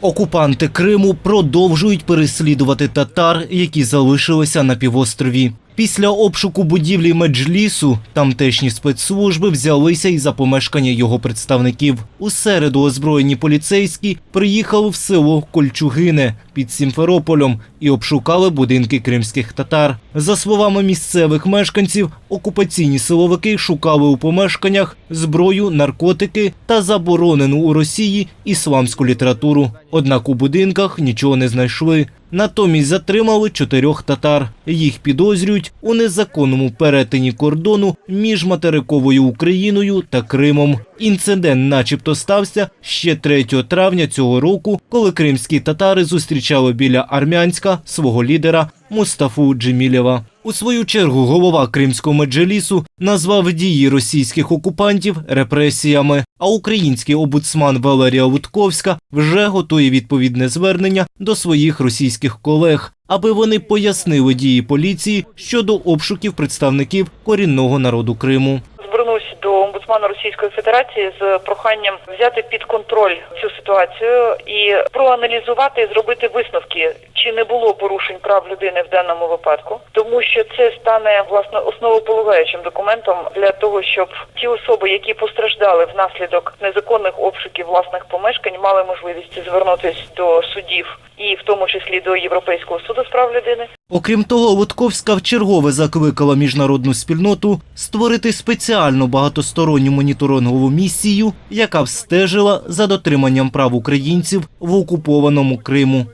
Окупанти Криму продовжують переслідувати татар, які залишилися на півострові. Після обшуку будівлі Меджлісу тамтешні спецслужби взялися і за помешкання його представників. У середу озброєні поліцейські приїхали в село Кольчугине під Сімферополем і обшукали будинки кримських татар. За словами місцевих мешканців, окупаційні силовики шукали у помешканнях зброю, наркотики та заборонену у Росії ісламську літературу. Однак у будинках нічого не знайшли. Натомість затримали чотирьох татар. Їх підозрюють у незаконному перетині кордону між материковою Україною та Кримом. Інцидент, начебто, стався ще 3 травня цього року, коли кримські татари зустрічали біля Армянська свого лідера Мустафу Джемілєва. У свою чергу голова Кримського меджелісу назвав дії російських окупантів репресіями. А український обудсман Валерія Лутковська вже готує відповідне звернення до своїх російських колег, аби вони пояснили дії поліції щодо обшуків представників корінного народу Криму. Звернусь до омбудсмана Російської Федерації з проханням взяти під контроль цю ситуацію і проаналізувати і зробити висновки, чи не було порушень прав людини в даному випадку, тому що це стане власне основополагаючим документом для того, щоб ті особи, які постраждали внаслідок незаконних обшуків власних помешкань, мали можливість звернутися до судів і в тому числі до Європейського суду з прав людини. Окрім того, Лутковська вчергове закликала міжнародну спільноту створити спеціальну багатосторонню моніторингову місію, яка б стежила за дотриманням прав українців в окупованому Криму.